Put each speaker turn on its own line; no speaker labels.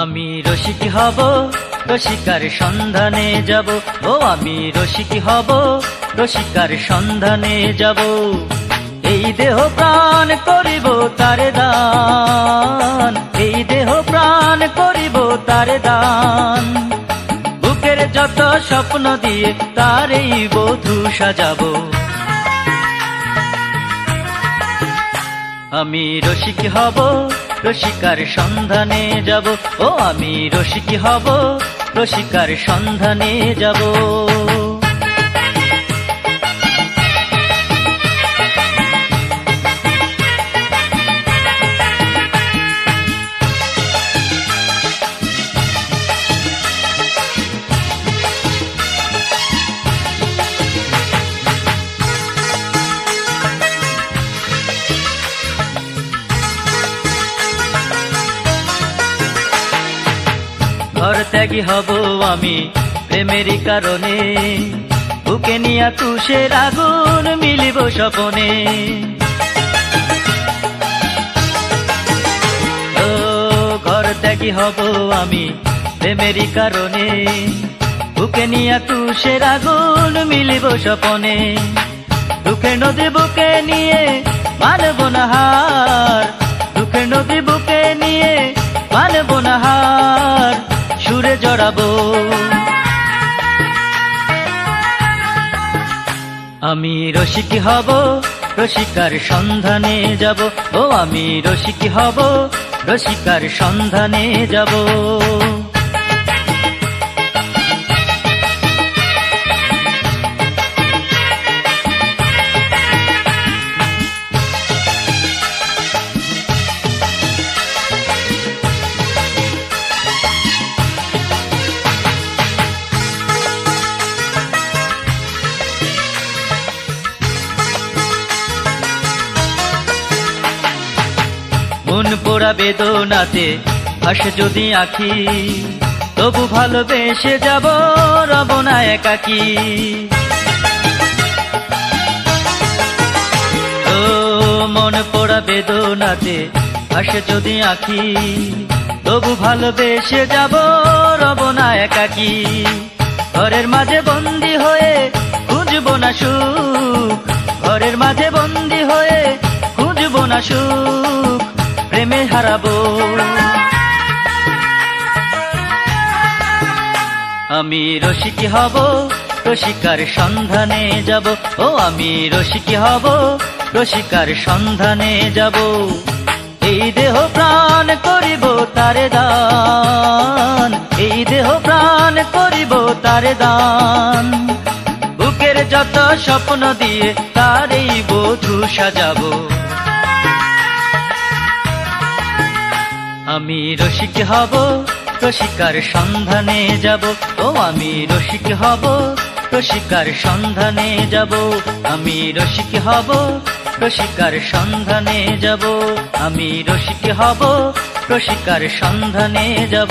আমি রসিক হব, রসিকার সন্ধানে যাব। ও, আমি রসিক হব, রসিকার সন্ধানে যাব। এই দেহ প্রাণ করিব তারে দান। এই দেহ প্রাণ করিব তারে দান। বুকের যত স্বপ্ন দিয়ে তারেই বধূ সাজাবো। আমি রসিক হব রসিকার সন্ধানে যাব। ও আমি রসিকি হব রসিকার সন্ধানে যাব। ঘর ত্যাগী হব আমি প্রেমেরই কারণে। বুকে নিয়া তুষের আগুন মিলিব স্বপনে। ও, ঘর ত্যাগী হব আমি প্রেমেরই কারণে। বুকে নিয়া তুষের আগুন মিলিব স্বপনে। দুঃখের নদী বুকে নিয়ে মানব না হার। দুঃখের নদী বুকে নিয়ে মানব না জড়াবো আমি রসিক হব রসিকার সন্ধানে যাব। ও আমি রসিক হব রসিকার সন্ধানে যাব। মন পোড়া বেদনাতে ভাসে যদি আখি, তবু ভালোবেসে যাব রব না একাকি। ও মন পোড়া বেদনাতে ভাসে যদি আখি, তবু ভালোবেসে যাব রব না একাকি। ঘরের মাঝে বন্দি হয়ে খুঁজব না সুখ, ঘরের মাঝে বন্দি হয়ে খুঁজব না সুখ প্রেমে হারাবো। আমি রসিকি হব, রসিকার সন্ধানে যাব। ও, আমি রসিকি হব, রসিকার সন্ধানে যাব। এই দেহ প্রাণ করিব তারে দান। এই দেহ প্রাণ করিব তারে দান। বুকের যত স্বপ্ন দিয়ে তারেই বধূ সাজাবো। আমি রসিক হব, রসিকার সন্ধানে যাব। ও, আমি রসিক হব, রসিকার সন্ধানে যাব। আমি রসিক হব, রসিকার সন্ধানে যাব। আমি রসিক হব, রসিকার সন্ধানে যাব।